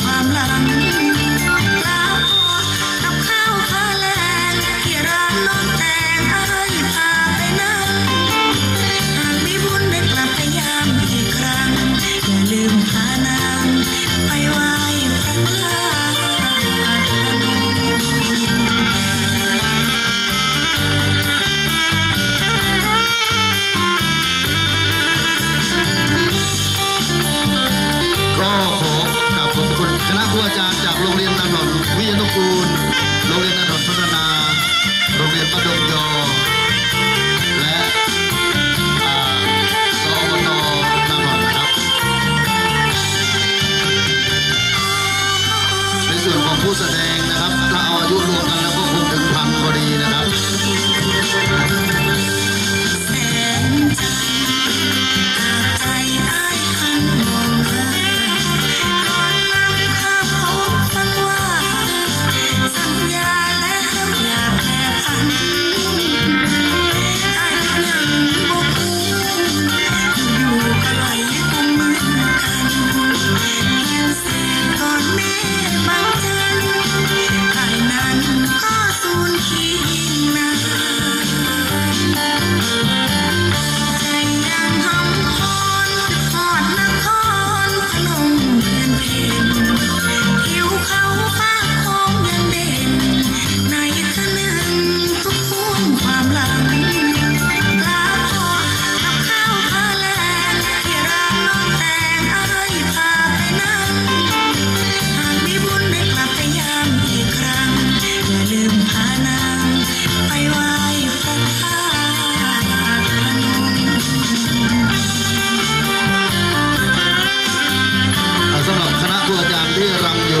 ความหลัง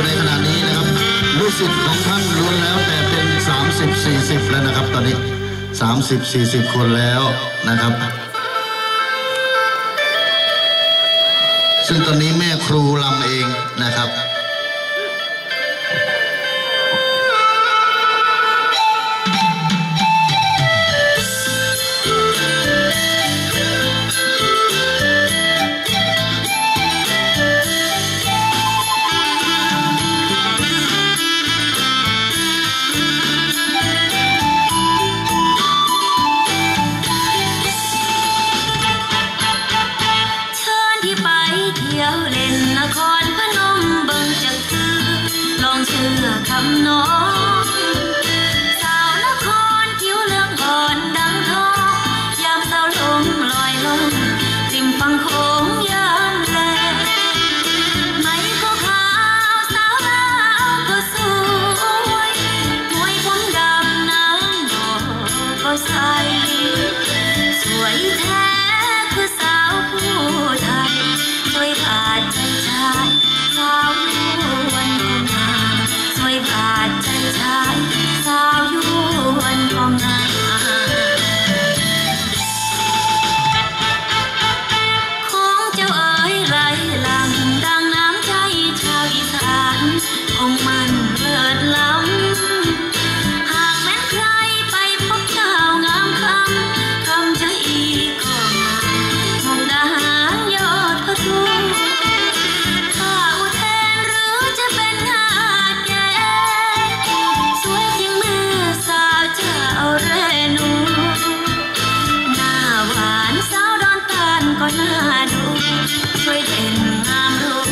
ในขณะนี้นะครับลูกศิษย์ของท่านล้วนแล้วแต่เป็น 30 40 แล้วนะครับ ตอนนี้ 30 40 คนแล้วนะครับ ซึ่งตอนนี้แม ấm nó sao nó khôn thiếu lương hồn đắng thó giam sao lũng loài hơn tìm phăng khốn nhân lệ? Mấy có khao sao bao có xuôi muối cũng đầm nắng đổ có say. Suối cứ sao phù thầy, tôi và ก็น้าดูช่วยเด่นงามรู้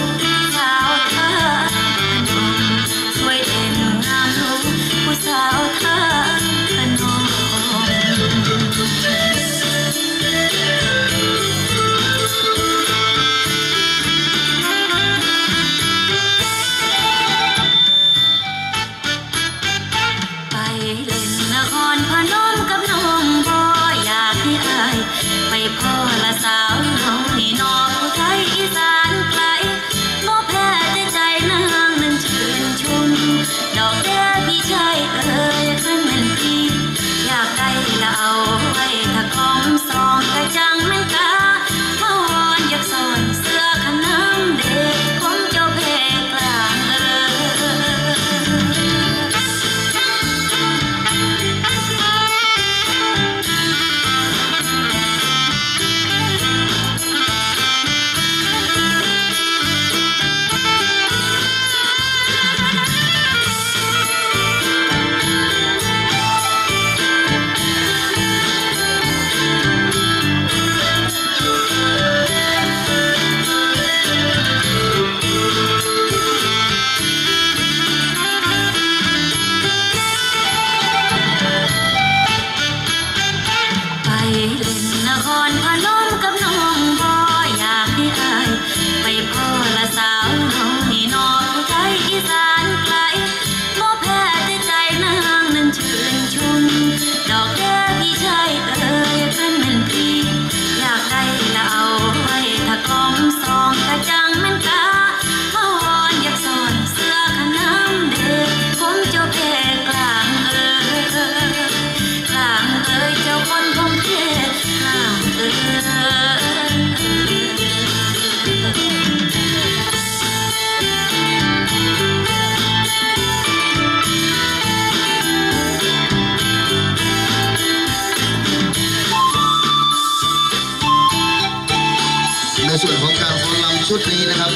ชุดนี้นะครับ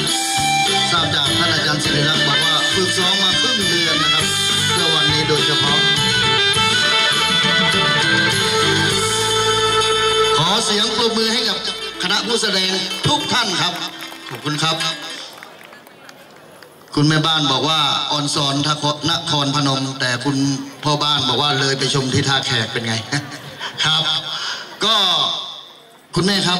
ทราบจากท่านอาจารย์ศิริรักษ์บอกว่าฝึกซ้อมมาครึ่งเดือนนะครับเพื่อวันนี้โดยเฉพาะ ขอเสียงปรบมือให้กับคณะผู้แสดงทุกท่านครับ ขอบคุณครับ คุณแม่บ้านบอกว่าออนซอนทนครพนม แต่คุณพ่อบ้านบอกว่าเลยไปชมที่ท่าแขกเป็นไง ครับ ก็คุณแม่ครับ